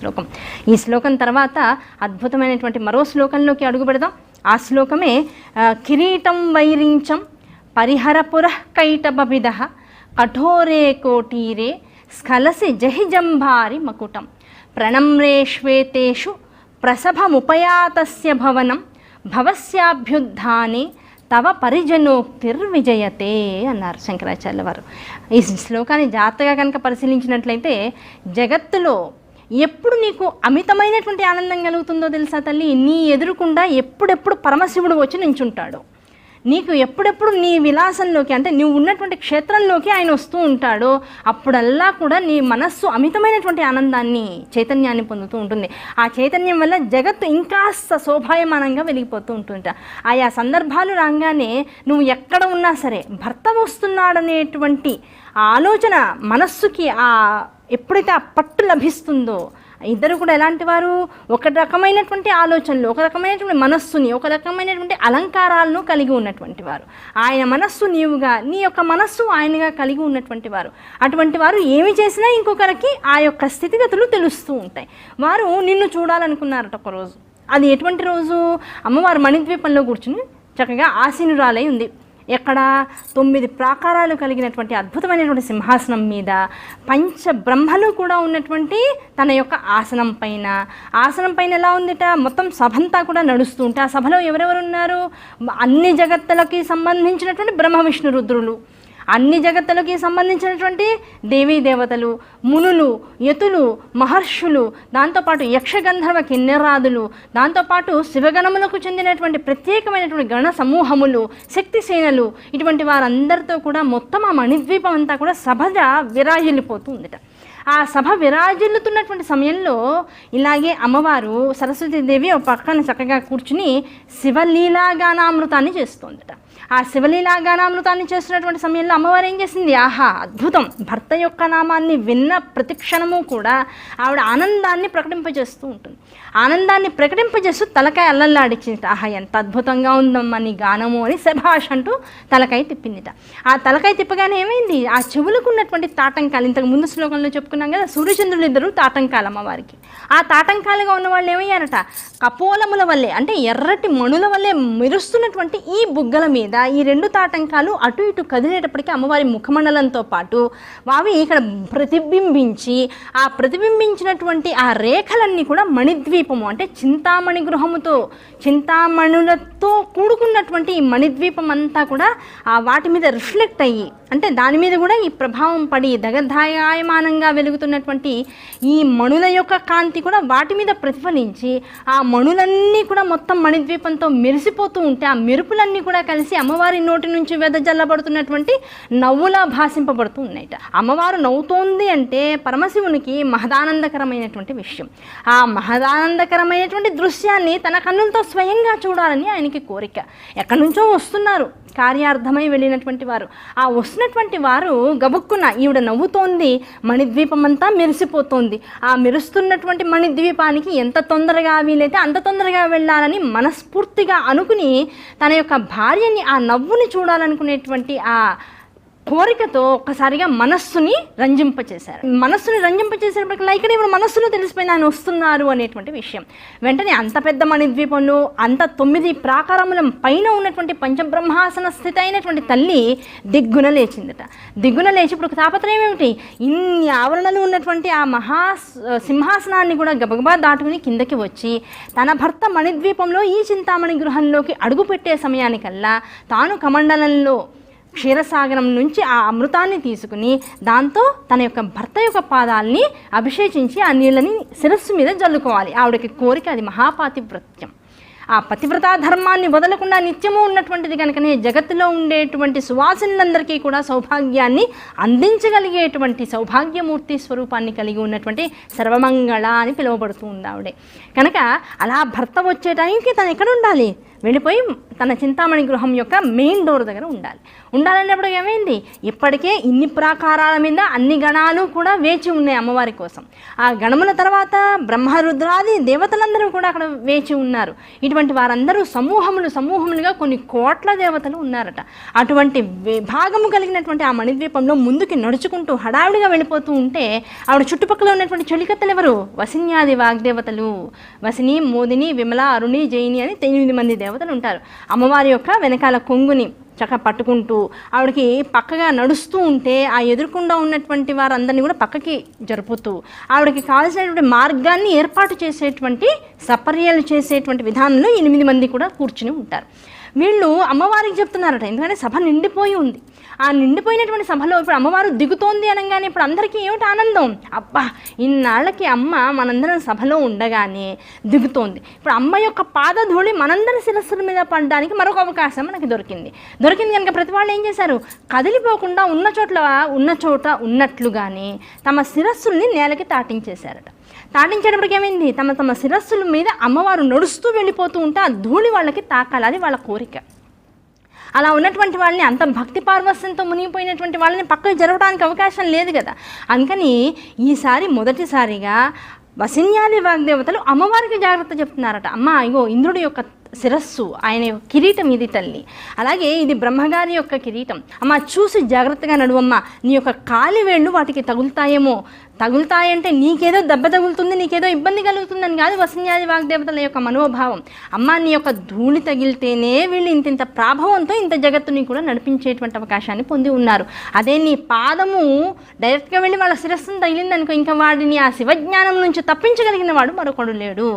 శ్లోకం. ఈ శ్లోకం తర్వాత అద్భుతమైనటువంటి మరో శ్లోకంలోకి అడుగు పెడదాం ఆ శ్లోకమే కిరీటం వైరించం పరిహరపుర కైటబిద కఠోరే కోటీరే స్ఖలసి జహిజంభారి మకుటం ప్రణమ్రే శ్వేతేషు ప్రసభముపయాతస్య భవనం భవస్యాభ్యుద్ధానే తవ పరిజనోక్తిర్విజయతే అన్నారు శంకరాచార్య వారు. ఈ శ్లోకాన్ని జాగ్రత్తగా కనుక పరిశీలించినట్లయితే జగత్తులో ఎప్పుడు నీకు అమితమైనటువంటి ఆనందం కలుగుతుందో తెలుసా తల్లి? నీ ఎదురుకుండా ఎప్పుడెప్పుడు పరమశివుడు వచ్చి నించుంటాడు. నీకు ఎప్పుడెప్పుడు నీ విలాసంలోకి అంటే నువ్వు ఉన్నటువంటి క్షేత్రంలోకి ఆయన వస్తూ ఉంటాడో. అప్పుడల్లా కూడా నీ మనస్సు అమితమైనటువంటి ఆనందాన్ని చైతన్యాన్ని పొందుతూ ఉంటుంది. ఆ చైతన్యం వల్ల జగత్తు ఇంకాస్త శోభాయమానంగా వెలిగిపోతూ ఉంటుంట ఆయా సందర్భాలు రాగానే నువ్వు ఎక్కడ ఉన్నా సరే భర్త వస్తున్నాడనేటువంటి ఆలోచన మనస్సుకి ఆ ఎప్పుడైతే ఆ పట్టు లభిస్తుందో ఇద్దరు కూడా ఎలాంటి వారు? ఒక రకమైనటువంటి ఆలోచనలు ఒక రకమైనటువంటి మనస్సుని ఒక రకమైనటువంటి అలంకారాలను కలిగి ఉన్నటువంటి వారు. ఆయన మనస్సు నీవుగా నీ యొక్క మనస్సు ఆయనగా కలిగి ఉన్నటువంటి వారు. అటువంటి వారు ఏమి చేసినా ఇంకొకరికి ఆ యొక్క స్థితిగతులు తెలుస్తూ ఉంటాయి. వారు నిన్ను చూడాలనుకున్నారట ఒక రోజు. అది ఎటువంటి రోజు? అమ్మవారు మణిద్వీపంలో కూర్చుని చక్కగా ఆసీనురాలై ఉంది. ఎక్కడ తొమ్మిది ప్రాకారాలు కలిగినటువంటి అద్భుతమైనటువంటి సింహాసనం మీద పంచ బ్రహ్మలు కూడా ఉన్నటువంటి తన యొక్క ఆసనం పైన. ఆసనం పైన ఎలా ఉందిట? మొత్తం సభంతా కూడా నడుస్తూ ఉంటే ఆ సభలో ఎవరెవరు ఉన్నారు అన్ని జగత్తులకి సంబంధించినటువంటి బ్రహ్మ విష్ణు రుద్రులు. అన్ని జగత్తులకి సంబంధించినటువంటి దేవీ దేవతలు మునులు యతులు మహర్షులు దాంతోపాటు యక్షగంధర్వ కిన్నెరాదులు దాంతోపాటు శివగణములకు చెందినటువంటి ప్రత్యేకమైనటువంటి గణ సమూహములు శక్తి సేనలు ఇటువంటి వారందరితో కూడా మొత్తం ఆ మణిద్వీపం అంతా కూడా సభజ విరాజిల్లిపోతుందిట. ఆ సభ విరాజిల్లుతున్నటువంటి సమయంలో ఇలాగే అమ్మవారు సరస్వతీదేవి ఒక పక్కన చక్కగా కూర్చుని శివలీలాగానామృతాన్ని చేస్తోందట. ఆ శివలీలాగానామృతాన్ని చేస్తున్నటువంటి సమయంలో అమ్మవారు ఏం చేసింది? ఆహా అద్భుతం. భర్త యొక్క నామాన్ని విన్న ప్రతి క్షణము కూడా ఆవిడ ఆనందాన్ని ప్రకటింపజేస్తూ ఉంటుంది. ఆనందాన్ని ప్రకటింపజేస్తూ తలకాయ అల్లల్లాడిచ్చింది ఆహా ఎంత అద్భుతంగా ఉందమ్మా నీ గానము అని శభాష్ అంటూ తలకాయ తిప్పిందిట. ఆ తలకాయ తిప్పగానే ఏమైంది? ఆ చెవులకు ఉన్నటువంటి తాటంకాలు ఇంతకు ముందు శ్లోకంలో చెప్పుకున్నాం కదా సూర్యచంద్రులు ఇద్దరు తాటంకాలు అమ్మవారికి. ఆ తాటంకాలుగా ఉన్న వాళ్ళు ఏమయ్యారట? కపోలముల వల్లే అంటే ఎర్రటి మణుల వల్లే మెరుస్తున్నటువంటి ఈ బుగ్గల మీద ఈ రెండు తాటంకాలు అటు ఇటు కదిలేటప్పటికీ అమ్మవారి ముఖమండలంతో పాటు అవి ఇక్కడ ప్రతిబింబించి ఆ ప్రతిబింబించినటువంటి ఆ రేఖలన్నీ కూడా మణిద్వీపము అంటే చింతామణి గృహముతో చింతామణులతో కూడుకున్నటువంటి ఈ మణిద్వీపం అంతా కూడా ఆ వాటి మీద రిఫ్లెక్ట్ అయ్యి అంటే దాని మీద కూడా ఈ ప్రభావం పడి దగధాయమానంగా వెలుగుతున్నటువంటి ఈ మణుల యొక్క కాంతి కూడా వాటి మీద ప్రతిఫలించి ఆ మణులన్నీ కూడా మొత్తం మణిద్వీపంతో మెరిసిపోతూ ఉంటే ఆ మెరుపులన్నీ కూడా కలిసి అమ్మవారి నోటి నుంచి వెదజల్లబడుతున్నటువంటి నవ్వులా భాషింపబడుతూ ఉన్నాయట అమ్మవారు నవ్వుతోంది అంటే పరమశివునికి మహదానందకరమైనటువంటి విషయం. ఆ మహదానందకరమైనటువంటి దృశ్యాన్ని తన కన్నులతో స్వయంగా చూడాలని ఆయనకి కోరిక. ఎక్కడి నుంచో వస్తున్నారు. కార్యార్థమై వెళ్ళినటువంటి వారు. ఆ వస్తున్నటువంటి వారు గబుక్కున ఈవిడ నవ్వుతోంది మణిద్వీపం అంతా మెరిసిపోతోంది. ఆ మెరుస్తున్నటువంటి మణిద్వీపానికి ఎంత తొందరగా వీలైతే అంత తొందరగా వెళ్ళాలని మనస్ఫూర్తిగా అనుకుని తన యొక్క భార్యని ఆ నవ్వుని చూడాలనుకునేటువంటి ఆ కోరికతో ఒక్కసారిగా మనస్సుని రంజింపచేశారు. మనస్సుని రంజింపచేసేటప్పటికి ఇక్కడ ఇప్పుడు మనస్సులో తెలిసిపోయింది ఆయన వస్తున్నారు అనేటువంటి విషయం. వెంటనే అంత పెద్ద మణిద్వీపంలో అంత తొమ్మిది ప్రాకారముల పైన ఉన్నటువంటి పంచబ్రహ్మాసన స్థితి అయినటువంటి తల్లి దిగ్గున లేచిందట. దిగ్గున లేచి ఇప్పుడు తాపత్రయం ఏమిటి? ఇన్ని ఆవరణలు ఉన్నటువంటి ఆ మహా సింహాసనాన్ని కూడా గబగబా దాటుకుని కిందకి వచ్చి తన భర్త మణిద్వీపంలో ఈ చింతామణి గృహంలోకి అడుగుపెట్టే సమయానికల్లా తాను కమండలంలో క్షీరసాగరం నుంచి ఆ అమృతాన్ని తీసుకుని దాంతో తన యొక్క భర్త యొక్క పాదాలని అభిషేకించి ఆ నీళ్ళని శిరస్సు మీద జల్లుకోవాలి. ఆవిడకి కోరిక అది మహాపాతివ్రత్యం. ఆ పతివ్రతా ధర్మాన్ని వదలకుండా నిత్యము ఉన్నటువంటిది కనుకనే జగత్తులో ఉండేటువంటి సువాసనలందరికీ కూడా సౌభాగ్యాన్ని అందించగలిగేటువంటి సౌభాగ్యమూర్తి స్వరూపాన్ని కలిగి ఉన్నటువంటి సర్వమంగళ అని పిలువబడుతూ ఉంది ఆవిడే. కనుక అలా భర్త వచ్చే టైంకి తను ఎక్కడ ఉండాలి? వెళ్ళిపోయి తన చింతామణి గృహం యొక్క మెయిన్ డోర్ దగ్గర ఉండాలి. ఉండాలన్నప్పుడు ఏమైంది? ఇప్పటికే ఇన్ని ప్రాకారాల మీద అన్ని గణాలు కూడా వేచి ఉన్నాయి అమ్మవారి కోసం. ఆ గణముల తర్వాత బ్రహ్మరుద్రాది దేవతలందరూ కూడా అక్కడ వేచి ఉన్నారు. ఇటువంటి వారందరూ సమూహములు సమూహములుగా కొన్ని కోట్ల దేవతలు ఉన్నారట. అటువంటి విభాగము కలిగినటువంటి ఆ మణిద్వీపంలో ముందుకి నడుచుకుంటూ హడావిడిగా వెళ్ళిపోతూ ఉంటే ఆవిడ చుట్టుపక్కల ఉన్నటువంటి చెలికత్తలు ఎవరు? వసిన్యాది వాగ్దేవతలు. వసిని మోదిని విమల అరుణి జైని అని ఎనిమిది మంది దేవతలు ఉంటారు. అమ్మవారి యొక్క వెనకాల కొంగుని చక్క పట్టుకుంటూ ఆవిడకి పక్కగా నడుస్తూ ఉంటే ఆ ఎదురుకుండా ఉన్నటువంటి వారందరినీ కూడా పక్కకి జరుపుతూ ఆవిడకి కావాల్సినటువంటి మార్గాన్ని ఏర్పాటు చేసేటువంటి సపర్యలు చేసేటువంటి విధానంలో ఎనిమిది మంది కూడా కూర్చుని ఉంటారు. వీళ్ళు అమ్మవారికి చెప్తున్నారట. ఎందుకంటే సభ నిండిపోయి ఉంది. ఆ నిండిపోయినటువంటి సభలో ఇప్పుడు అమ్మవారు దిగుతోంది అనగానే ఇప్పుడు అందరికీ ఏమిటి ఆనందం? అబ్బా ఇన్నాళ్ళకి అమ్మ మనందరం సభలో ఉండగానే దిగుతోంది. ఇప్పుడు అమ్మ యొక్క పాదధూళి మనందరి శిరస్సుల మీద పడడానికి మరొక అవకాశం మనకి దొరికింది. దొరికింది కనుక ప్రతి వాళ్ళు ఏం చేశారు? కదిలిపోకుండా ఉన్న చోట్ల ఉన్న చోట ఉన్నట్లుగానే తమ శిరస్సుల్ని నేలకి తాటించేశారట. తాటించేటప్పటికి ఏమైంది? తమ తమ శిరస్సుల మీద అమ్మవారు నడుస్తూ వెళ్ళిపోతూ ఉంటే ఆ ధూళి వాళ్ళకి తాకాలి అది వాళ్ళ కోరిక. అలా ఉన్నటువంటి వాళ్ళని అంత భక్తి పార్వస్యంతో మునిగిపోయినటువంటి వాళ్ళని పక్కకు జరగడానికి అవకాశం లేదు కదా. అందుకని ఈసారి మొదటిసారిగా వసిన్యాది వాగ్దేవతలు అమ్మవారికి జాగ్రత్త చెప్తున్నారట. అమ్మ ఇగో ఇంద్రుడి యొక్క శిరస్సు ఆయన యొక్క కిరీటం ఇది తల్లి. అలాగే ఇది బ్రహ్మగారి యొక్క కిరీటం. అమ్మ చూసి జాగ్రత్తగా నడువమ్మ. నీ యొక్క కాలి వేళ్ళు వాటికి తగులుతాయేమో. తగులుతాయంటే నీకేదో దెబ్బ తగులుతుంది నీకేదో ఇబ్బంది కలుగుతుందని కాదు వసన్యాది వాగ్దేవతల యొక్క మనోభావం. అమ్మ నీ యొక్క ధూళి తగిలితేనే వీళ్ళు ఇంత ఇంత ప్రాభవంతో ఇంత జగత్తుని కూడా నడిపించేటువంటి అవకాశాన్ని పొంది ఉన్నారు. అదే నీ పాదము డైరెక్ట్గా వెళ్ళి వాళ్ళ శిరస్సును తగిలిందనుకో ఇంకా వాడిని ఆ శివజ్ఞానం నుంచి తప్పించగలిగిన వాడు మరొకడు లేడు.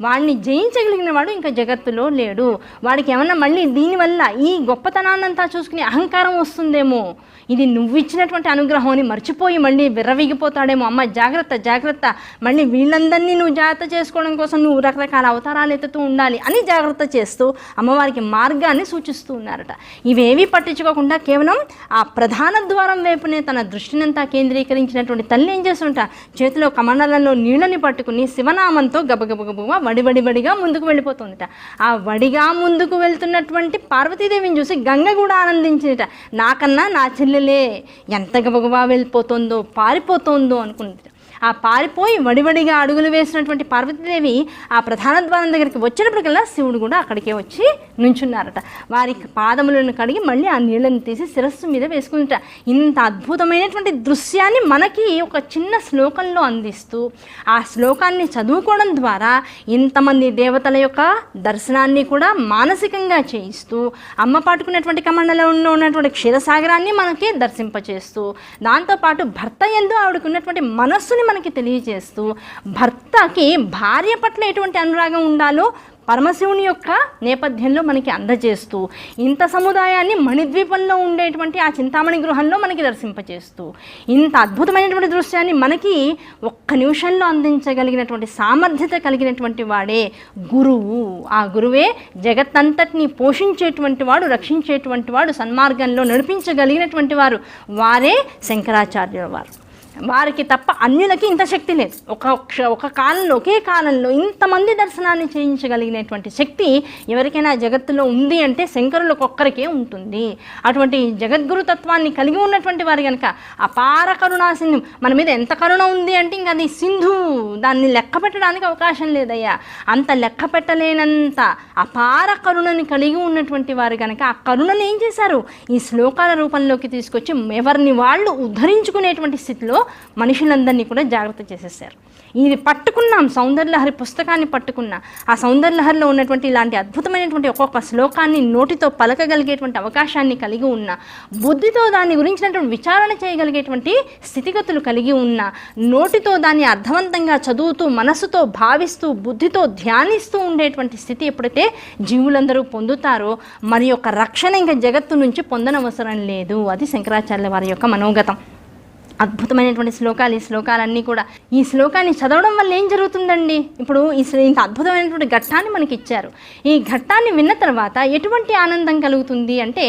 వాడిని జయించగలిగిన వాడు ఇంకా జగత్తులో లేడు. వాడికి ఏమన్నా మళ్ళీ దీనివల్ల ఈ గొప్పతనాన్నంతా చూసుకుని అహంకారం వస్తుందేమో. ఇది నువ్వు ఇచ్చినటువంటి అనుగ్రహం అని మర్చిపోయి మళ్ళీ విర్రవీగిపోతాడేమో అమ్మ జాగ్రత్త జాగ్రత్త. మళ్ళీ వీళ్ళందరినీ నువ్వు జాగ్రత్త చేసుకోవడం కోసం నువ్వు రకరకాల అవతారాలు ఎత్తుతూ ఉండాలి అని జాగ్రత్త చేస్తూ అమ్మవారికి మార్గాన్ని సూచిస్తూ ఉన్నారట. ఇవేవి పట్టించుకోకుండా కేవలం ఆ ప్రధాన ద్వారం వైపునే తన దృష్టినంతా కేంద్రీకరించినటువంటి తల్లి ఏం చేస్తుంటా? చేతిలో కమండలంలో నీళ్ళని పట్టుకుని శివనామంతో గబగబగబగా వడి ముందుకు వెళ్ళిపోతుందట. ఆ వడిగా ముందుకు వెళ్తున్నటువంటి పార్వతీదేవిని చూసి గంగ కూడా ఆనందించిందట. నాకన్నా నా చెల్లెలే ఎంత గబగబా వెళ్ళిపోతుందో పారిపోతుందో అనుకుంది ఆ పారిపోయి వడివడిగా అడుగులు వేసినటువంటి పార్వతీదేవి ఆ ప్రధాన ద్వారం దగ్గరికి వచ్చినప్పటికల్లా శివుడు కూడా అక్కడికే వచ్చి నుంచున్నారట. వారి పాదములను కడిగి మళ్ళీ ఆ నీళ్ళని తీసి శిరస్సు మీద వేసుకుంట ఇంత అద్భుతమైనటువంటి దృశ్యాన్ని మనకి ఒక చిన్న శ్లోకంలో అందిస్తూ ఆ శ్లోకాన్ని చదువుకోవడం ద్వారా ఇంతమంది దేవతల యొక్క దర్శనాన్ని కూడా మానసికంగా చేయిస్తూ అమ్మ పాటుకున్నటువంటి కమండలంలో ఉన్నటువంటి క్షీరసాగరాన్ని మనకి దర్శింపచేస్తూ దాంతోపాటు భర్త ఎందు ఆవిడకున్నటువంటి మనస్సుని మనకి తెలియజేస్తూ భర్తకి భార్య పట్ల ఎటువంటి అనురాగం ఉండాలో పరమశివుని యొక్క నేపథ్యంలో మనకి అందజేస్తూ ఇంత సముదాయాన్ని మణిద్వీపంలో ఉండేటువంటి ఆ చింతామణి గృహంలో మనకి దర్శింపజేస్తూ ఇంత అద్భుతమైనటువంటి దృశ్యాన్ని మనకి ఒక్క నిమిషంలో అందించగలిగినటువంటి సామర్థ్యత కలిగినటువంటి వాడే గురువు. ఆ గురువే జగత్తంతటిని పోషించేటువంటి వాడు రక్షించేటువంటి వాడు సన్మార్గంలో నడిపించగలిగినటువంటి వారు వారే శంకరాచార్యుల వారు. వారికి తప్ప అన్యులకి ఇంత శక్తి లేదు. ఒక క్ష- ఒక కాలంలో ఒకే కాలంలో ఇంతమంది దర్శనాన్ని చేయించగలిగినటువంటి శక్తి ఎవరికైనా జగత్తులో ఉంది అంటే శంకరులకు ఒక్కరికే ఉంటుంది. అటువంటి జగద్గురు తత్వాన్ని కలిగి ఉన్నటువంటి వారు కనుక అపార కరుణా సింధు మన మీద ఎంత కరుణ ఉంది అంటే ఇంకా అది సింధు దాన్ని లెక్క పెట్టడానికి అవకాశం లేదయ్యా. అంత లెక్క పెట్టలేనంత అపార కరుణని కలిగి ఉన్నటువంటి వారు కనుక ఆ కరుణను ఏం చేశారు? ఈ శ్లోకాల రూపంలోకి తీసుకొచ్చి ఎవరిని వాళ్ళు ఉద్ధరించుకునేటువంటి స్థితిలో మనుషులందరినీ కూడా జాగ్రత్త చేసేసారు ఇది పట్టుకున్నాం సౌందర్యలహరి పుస్తకాన్ని పట్టుకున్నా. ఆ సౌందర్యలహరిలో ఉన్నటువంటి ఇలాంటి అద్భుతమైనటువంటి ఒక్కొక్క శ్లోకాన్ని నోటితో పలకగలిగేటువంటి అవకాశాన్ని కలిగి ఉన్న బుద్ధితో దాని గురించినటువంటి విచారణ చేయగలిగేటువంటి స్థితిగతులు కలిగి ఉన్న నోటితో దాన్ని అర్థవంతంగా చదువుతూ మనసుతో భావిస్తూ బుద్ధితో ధ్యానిస్తూ ఉండేటువంటి స్థితి ఎప్పుడైతే జీవులందరూ పొందుతారో మరి యొక్క రక్షణ ఇంకా జగత్తు నుంచి పొందనవసరం లేదు. అది శంకరాచార్య వారి యొక్క మనోగతం. అద్భుతమైనటువంటి శ్లోకాలు ఈ శ్లోకాలన్నీ కూడా. ఈ శ్లోకాన్ని చదవడం వల్ల ఏం జరుగుతుందండి? ఇప్పుడు ఈ ఇంత అద్భుతమైనటువంటి ఘట్టాన్ని మనకి ఇచ్చారు ఈ ఘట్టాన్ని విన్న తర్వాత ఎటువంటి ఆనందం కలుగుతుంది అంటే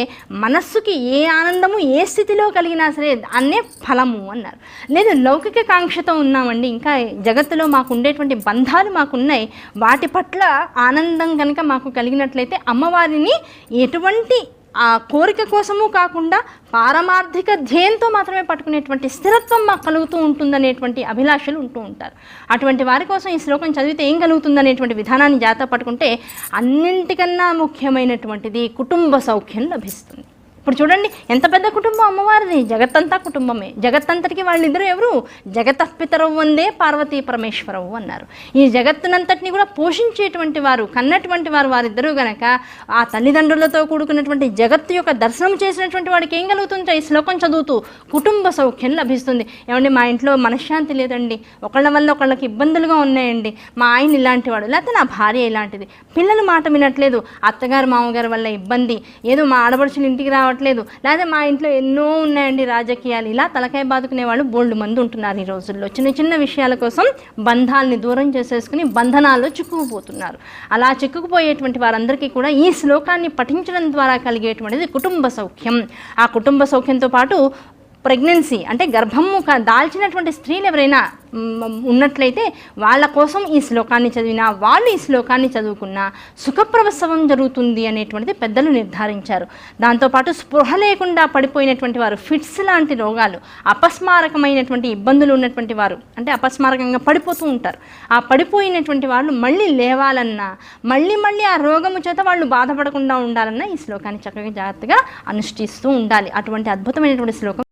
మనస్సుకి ఏ ఆనందము ఏ స్థితిలో కలిగినా సరే అన్నే ఫలము అన్నారు. లేదు లౌకిక కాంక్షతో ఉన్నామండి. ఇంకా జగత్తులో మాకు ఉండేటువంటి బంధాలు మాకున్నాయి. వాటి పట్ల ఆనందం కనుక మాకు కలిగినట్లయితే అమ్మవారిని ఎటువంటి ఆ కోరిక కోసము కాకుండా పారమార్థిక ధ్యేయంతో మాత్రమే పట్టుకునేటువంటి స్థిరత్వం మాకు కలుగుతూ ఉంటుందనేటువంటి అభిలాషలు ఉంటూ ఉంటారు. అటువంటి వారి కోసం ఈ శ్లోకం చదివితే ఏం కలుగుతుందనేటువంటి విధానాన్ని జాగ్రత్త పట్టుకుంటే అన్నింటికన్నా ముఖ్యమైనటువంటిది కుటుంబ సౌఖ్యం లభిస్తుంది. ఇప్పుడు చూడండి ఎంత పెద్ద కుటుంబం అమ్మవారిది? జగత్తంతా కుటుంబమే. జగత్తంతటికి వాళ్ళిద్దరూ ఎవరు? జగతపితరవు వందే పార్వతీ పరమేశ్వరవు అన్నారు. ఈ జగత్తునంతటిని కూడా పోషించేటువంటి వారు కన్నటువంటి వారు వారిద్దరూ గనక ఆ తల్లిదండ్రులతో కూడుకున్నటువంటి జగత్తు యొక్క దర్శనం చేసినటువంటి వాడికి ఏం కలుగుతుందో? ఈ శ్లోకం చదువుతూ కుటుంబ సౌఖ్యం లభిస్తుంది. ఏమండి మా ఇంట్లో మనశ్శాంతి లేదండి. ఒకళ్ళ వల్ల ఒకళ్ళకి ఇబ్బందులుగా ఉన్నాయండి. మా ఆయన ఇలాంటి వాడు లేకపోతే నా భార్య ఇలాంటిది. పిల్లలు మాట వినట్లేదు. అత్తగారు మామగారు వల్ల ఇబ్బంది. ఏదో మా ఆడపడుచులు ఇంటికి రావడం రావట్లేదు. లేదా మా ఇంట్లో ఎన్నో ఉన్నాయండి రాజకీయాలు. ఇలా తలకాయ బాదుకునే వాళ్ళు బోల్డ్ మంది ఉంటున్నారు ఈ రోజుల్లో. చిన్న చిన్న విషయాల కోసం బంధాలని దూరం చేసేసుకుని బంధనాల్లో చిక్కుకుపోతున్నారు. అలా చిక్కుకుపోయేటువంటి వారందరికీ కూడా ఈ శ్లోకాన్ని పఠించడం ద్వారా కలిగేటువంటిది కుటుంబ సౌఖ్యం. ఆ కుటుంబ సౌఖ్యంతో పాటు ప్రెగ్నెన్సీ అంటే గర్భము దాల్చినటువంటి స్త్రీలు ఎవరైనా ఉన్నట్లయితే వాళ్ళ కోసం ఈ శ్లోకాన్ని చదివినా వాళ్ళు ఈ శ్లోకాన్ని చదువుకున్నా సుఖప్రవసవం జరుగుతుంది అనేటువంటిది పెద్దలు నిర్ధారించారు. దాంతోపాటు స్పృహ లేకుండా పడిపోయినటువంటి వారు ఫిట్స్ లాంటి రోగాలు అపస్మారకమైనటువంటి ఇబ్బందులు ఉన్నటువంటి వారు అంటే అపస్మారకంగా పడిపోతూ ఉంటారు. ఆ పడిపోయినటువంటి వాళ్ళు మళ్ళీ లేవాలన్నా మళ్ళీ మళ్ళీ ఆ రోగము చేత వాళ్ళు బాధపడకుండా ఉండాలన్నా ఈ శ్లోకాన్ని చక్కగా జాగ్రత్తగా అనుష్ఠిస్తూ ఉండాలి. అటువంటి అద్భుతమైనటువంటి శ్లోకం